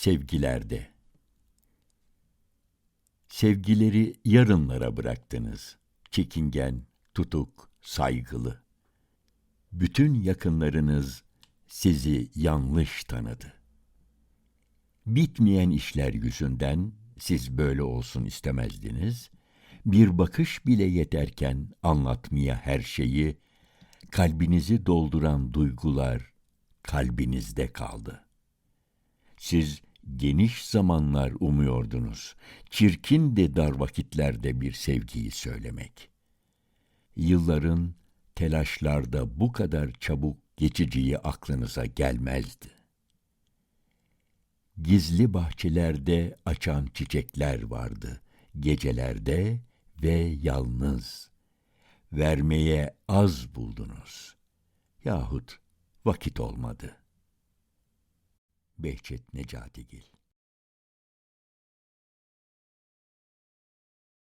sevgilerde. Sevgileri yarınlara bıraktınız. Çekingen, tutuk, saygılı. Bütün yakınlarınız sizi yanlış tanıdı. Bitmeyen işler yüzünden siz böyle olsun istemezdiniz. Bir bakış bile yeterken anlatmaya her şeyi, kalbinizi dolduran duygular kalbinizde kaldı. Siz geniş zamanlar umuyordunuz. Çirkin de dar vakitlerde bir sevgiyi söylemek. Yılların telaşlarda bu kadar çabuk geçiciyi aklınıza gelmezdi. Gizli bahçelerde açan çiçekler vardı, gecelerde ve yalnız. Vermeye az buldunuz. Yahut vakit olmadı. Behçet Necatigil